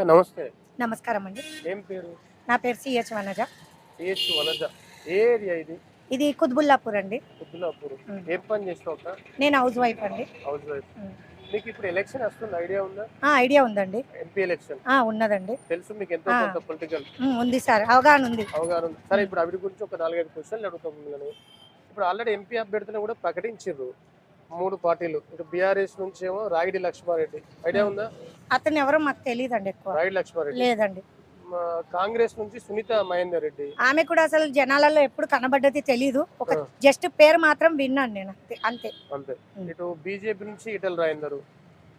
అక్క నమస్తే. నమస్కారం అండి. ఏం పేరు? నా పేరు సిహెచ్ వనజ. సిహెచ్ వనజ. ఏ ఏరియా ఇది? ఇది కుత్బుల్లాపూర్ అండి. ఉమ్. ఏం పని చేస్తావు అక్క? నేను హౌస్ వైఫ్ అండి. House wife. మీకు ఇప్పుడు ఎలక్షన్ వస్తుంది? ఐడియా ఉందా? ఆ, ఐడియా ఉందండి. MP election. ఆ, ఉన్నదండి. తెలుసు మీకు ఎంతో. కొంత పొలిటికల్ ఉంది సార్. అవగాహన ఉంది. అవగాహన ఉంది. సరే ఇప్పుడు అవిటి గురించి ఒక నాలుగైదు క్వశ్చన్లు అడుగుతాం ఇప్పుడు ఆల్రెడీ ఎంపీ అభ్యర్థులను కూడా ప్రకటించారు మూడు పార్టీలు. ఇటు బీఆర్ఎస్ నుంచి ఏమో రాగిడి లక్ష్మారెడ్డి. ఐడియా ఉందా? అతను ఎవరో మాకు తెలియదండి ఎక్కువ. రాగిడి లక్ష్మారెడ్డి. లేదండి. మా కాంగ్రెస్ నుంచి సునీత మహేందర్ రెడ్డి. ఆమె కూడా అసలు జనాలలో ఎప్పుడు కనబడ్డది తెలియదు ఒక ఆ. జస్ట్ పేరు మాత్రం విన్నాను నేను. అంతే అంతే. ఇటు బీజేపీ నుంచి ఈటల రాజేందర్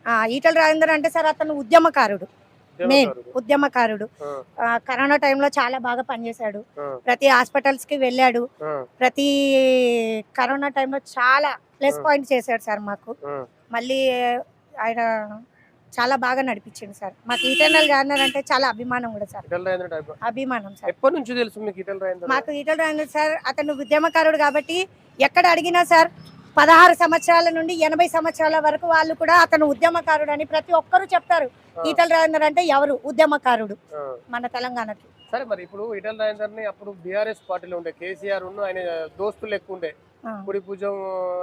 ఆ, ఈటల రాజేందర్ అంటే సార్ అతను ఉద్యమకారుడు. మెయిన్ ఉద్యమకారుడు. ఉద్యమకారుడు ఆ, ఆ, కరోనా టైంలో చాలా బాగా పనిచేశాడు. ఆ, ప్రతి హాస్పిటల్స్కి వెళ్ళాడు. ఆ, ప్రతి కరోనా టైంలో చాలా ప్లస్. పాయింట్ చేశాడు సార్ మాకు. మళ్ళీ ఆయన చాలా బాగా నడిపించింది సార్ మాకు ఈటర్నల్ గార్నర్ అంటే చాలా అభిమానం కూడా సార్ ఈటల అభిమానం సార్ ఎప్పటి నుంచి తెలుసు మీకు ఈటల రాజేందర్ మాకు ఈటల రాజేందర్ సార్ అతను ఉద్యమకారుడు కాబట్టి ఎక్కడ అడిగినా సార్ పదహారు సంవత్సరాల నుండి ఎనభై సంవత్సరాల వరకు వాళ్ళు కూడా అతను ఉద్యమకారుడు అని ప్రతి ఒక్కరూ చెప్తారు. ఈటల రాజేందర్ అంటే ఎవరు ఉద్యమకారుడు. మన తెలంగాణకి సరే మరి ఇప్పుడు ఈటల రాజేందర్ని అప్పుడు బీఆర్ఎస్ పార్టీలో ఉండే కేసీఆర్ ఉన్న ఆయన దోస్తులు ఎక్కువ ఉండే. కుడి భుజం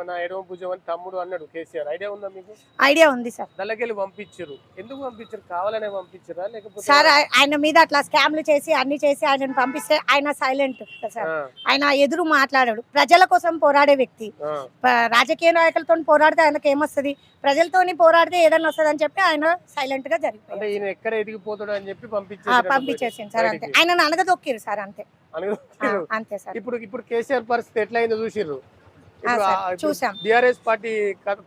నా ఎడమ భుజం అని తమ్ముడు అన్నాడు కేసీఆర్. ఐడియా ఉందా మీకు? ఐడియా ఉంది సార్. దళ్ళకెళ్ళి పంపించారు. ఎందుకు పంపించారు? కావాలనే పంపించారా? లేకపోతే సార్ ఆయ- ఆయన మీద అట్లా స్కామ్లు చేసి అన్ని చేసి ఆయనను పంపిస్తే ఆయన సైలెంట్ సార్. ఆయన ఎదురు మాట్లాడాడు. ప్రజల కోసం పోరాడే వ్యక్తి. రాజకీయ నాయకులతో పోరాడితే ఆయనకి ఏమొస్తుంది? ప్రజలతోని పోరాడితే ఏదైనా వస్తుంది అని చెప్పి ఆయన సైలెంట్గా ఈయన ఎక్కడ ఎదిగిపోతాడు అని చెప్పి పంపించారు పంపించేసింది సార్ అంతే. ఆయన అనగదొక్కిరు సార్ అంతే. అనుకుంటున్నారు. అంతే సార్. ఇప్పుడు ఇప్పుడు కేసీఆర్ పరిస్థితి ఎట్లా అయిందో చూసిర్రు చూసాం. బీఆర్ఎస్ పార్టీ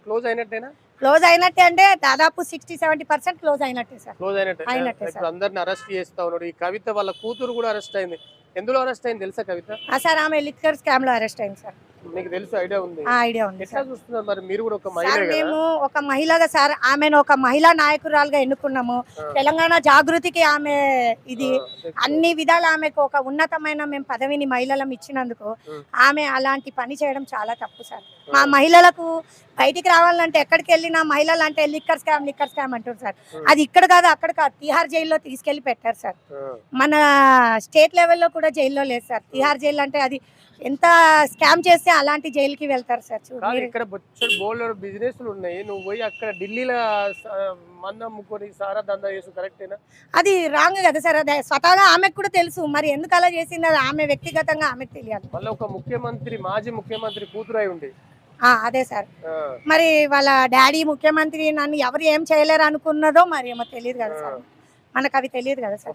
క్లోజ్ అయినట్టేనా? క్లోజ్ అయినట్టే అంటే దాదాపు సిక్స్టీ సెవెంటీ పర్సెంట్ క్లోజ్ అయినట్టే సార్. క్లోజ్ అయినట్టే. అందరిని అరెస్ట్ చేస్తా ఉన్నాడు. ఈ కవిత వాళ్ళ కూతురు కూడా అరెస్ట్ అయింది. ఎందులో అరెస్ట్ అయింది తెలుసా కవిత? ఆ, సార్ ఆమె లిక్కర్ స్కామ్లో అరెస్ట్ అయింది సార్. మీకు తెలుసు ఐడియా ఉంది. ఆ ఐడియా ఉంది ఎట్లా సార్. చూస్తున్నారు మరి? మీరు కూడా ఒక మహిళ మేము ఒక మహిళగా సార్ ఆమెను ఒక మహిళా నాయకురాలుగా ఎన్నుకున్నాము. తెలంగాణ జాగృతికి ఆమె ఇది. అన్ని విధాలు ఆమెకు ఒక ఉన్నతమైన మేము పదవిని మహిళలం ఇచ్చినందుకు. ఆమె అలాంటి పని చేయడం చాలా తప్పు సార్. మా మహిళలకు బయటికి రావాలంటే ఎక్కడికి వెళ్ళినా మహిళలు అంటే లిక్కర్ స్కామ్ లిక్కర్ స్కామ్ అంటారు సార్. అది ఇక్కడ కాదు అక్కడ కాదు. తిహార్ జైల్లో తీసుకెళ్ళి పెట్టారు సార్. మన స్టేట్ లెవెల్లో కూడా జైల్లో లేదు సార్. తిహార్ జైలు అంటే అది ఎంత స్కామ్ చేస్తే అలాంటి జైలుకి వెళ్తారు సార్ ఇక్కడ బొచ్చడు బోల్డ్ బిజినెస్లు ఉన్నాయి. నువ్వు పోయి అక్కడ ఢిల్లీలో మందు అమ్ముకొని సారా దందా చేసు కరెక్టేనా అది రాంగ్ కదా సార్. అదే స్వతహాగా ఆమెకు కూడా తెలుసు. మరి ఎందుకు అలా చేసింది? అది ఆమె వ్యక్తిగతంగా ఆమెకు తెలియాలి. మళ్ళీ ఒక ముఖ్యమంత్రి మాజీ ముఖ్యమంత్రి కూతురై ఉండి. ఆ, అదే సార్. మరి వాళ్ళ డాడీ ముఖ్యమంత్రి నన్ను ఎవరు ఏం చేయలేరు అనుకున్నదో మరి ఏమో తెలియదు కదా సార్. మనకు అవి తెలియదు కదా సార్.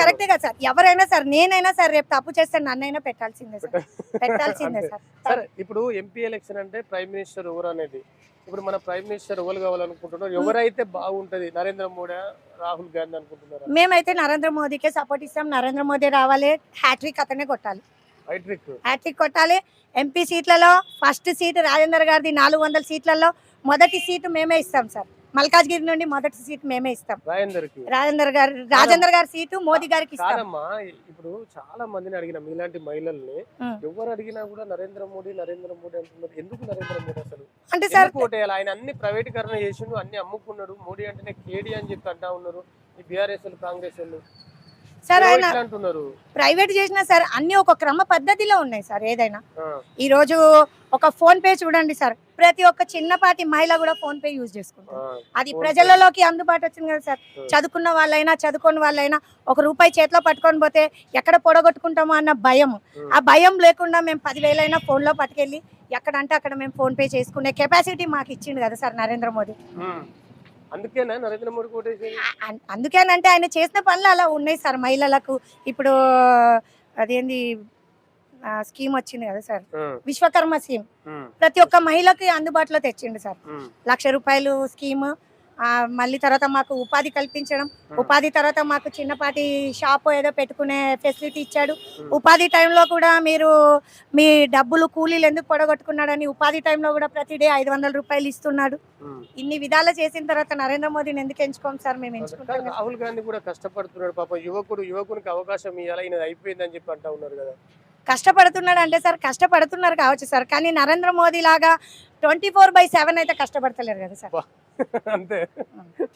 కరెక్టే కదా సార్. ఎవరైనా సార్ నేనైనా సార్ రేపు తప్పు చేస్తే నన్నైనా పెట్టాల్సిందే సార్. పెట్టాల్సిందే. సార్. సరే ఇప్పుడు ఎంపీ ఎలక్షన్ అంటే ప్రైమ్ మినిస్టర్ ఎవరు అనేది ఇప్పుడు మన ప్రైమ్ మినిస్టర్ ఎవరు కావాలనుకుంటున్నారు ఎవరైతే బాగుంటది నరేంద్ర మోడీ రాహుల్ గాంధీ అనుకుంటున్నారా? మేమైతే నరేంద్ర మోదీకే సపోర్ట్ ఇస్తాం. నరేంద్ర మోదీ రావాలి హ్యాట్రిక్ అతనే కొట్టాలి. హ్యాట్రిక్. కొట్టాలి. ఎంపీ సీట్లలో ఫస్ట్ సీట్ రాజేందర్ గారిది నాలుగు వందల సీట్లలో మొదటి సీటు మేమే ఇస్తాం సార్. మల్కాజ్గిరి నుండి మొదటి సీట్ మేమే ఇస్తాం. రాజేందర్ గారు రాజేందర్ గారి సీటు మోదీ గారికి ఇప్పుడు చాలా మందిని అడిగిన మీలాంటి మహిళల్ని. ఎవరు అడిగినా కూడా నరేంద్ర మోడీ నరేంద్ర మోడీ అంటున్నారు. ఎందుకు నరేంద్ర మోడీ అసలు? అంటే సార్ ఆయన అన్ని ప్రైవేటీకరణ చేసిండు అన్ని అమ్ముకున్నాడు. మోడీ అంటేనే కేడీ అని చెప్పి అంటా ఉన్నారు ఈ బీఆర్ఎస్ కాంగ్రెస్ వాళ్ళు సార్ ఆయన ప్రైవేట్ చేసినా సార్ అన్ని ఒక క్రమ పద్ధతిలో ఉన్నాయి సార్ ఏదైనా ఈ రోజు ఒక ఫోన్ పే చూడండి సార్ ప్రతి ఒక్క చిన్నపాటి మహిళ కూడా ఫోన్ పే యూజ్ చేసుకుంటారు అది. ప్రజలలోకి అందుబాటు వచ్చింది కదా సార్. చదువుకున్న వాళ్ళైనా చదువుకోని వాళ్ళైనా ఒక రూపాయి చేతిలో పట్టుకొని పోతే ఎక్కడ పొడగొట్టుకుంటామో అన్న భయం. ఆ భయం లేకుండా మేము పదివేలైనా ఫోన్లో పట్టుకెళ్ళి ఎక్కడంటే అక్కడ మేము ఫోన్ పే చేసుకునే కెపాసిటీ మాకు ఇచ్చిండు కదా సార్ నరేంద్ర మోదీ. అందుకేనా నరేంద్ర ఓటేసేది అందుకేనంటే ఆయన చేసిన పనులు అలా ఉన్నాయి సార్ మహిళలకు. ఇప్పుడు అదేంది స్కీమ్ వచ్చింది కదా సార్. విశ్వకర్మ స్కీమ్. ప్రతి ఒక్క మహిళకి అందుబాటులో తెచ్చిండు సార్. లక్ష రూపాయలు స్కీమ్. మళ్ళీ తర్వాత మాకు ఉపాధి కల్పించడం. ఉపాధి తర్వాత మాకు చిన్నపాటి షాప్ ఏదో పెట్టుకునే ఫెసిలిటీ ఇచ్చాడు. ఉపాధి టైంలో కూడా మీరు మీ డబ్బులు కూలీలు ఎందుకు పొడగొట్టుకున్నాడని ఉపాధి టైంలో కూడా ప్రతి డే ఐదు వందల రూపాయలు ఇస్తున్నాడు. ఇన్ని విధాలు చేసిన తర్వాత నరేంద్ర మోదీని ఎందుకు ఎంచుకోం సార్ మేము ఎంచుకుంటాం రాహుల్ గాంధీ కూడా కష్టపడుతున్నాడు పాప యువకుడు యువకునికి అవకాశం ఇవ్వాలి అయిపోయిందని చెప్పి అంటా ఉన్నారు కదా కష్టపడుతున్నాడు అంటే సార్ కష్టపడుతున్నారు కావచ్చు సార్ కానీ నరేంద్ర మోదీ లాగా ట్వంటీ ఫోర్ బై సెవెన్ అయితే కష్టపడతలేరు కదా సార్. అంతే.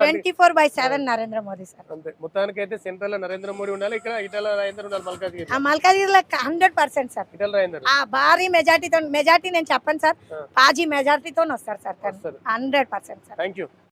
Twenty four by seven Narendra Modi sir. అంతే. మొత్తానికి అయితే సెంట్రల్లో నరేంద్ర మోడీ ఉండాలి ఇక్కడ ఇటల రాజేందర్ ఉండాలి మల్కాజ్గిరి ఆ మల్కాజ్గిరిలో hundred percent sir. Etela Rajender. ఆ భారీ మెజార్టీతో మెజార్టీ నేను చెప్పను సార్. పాజీ మెజార్టీతో వస్తారు sir hundred percent sir. Thank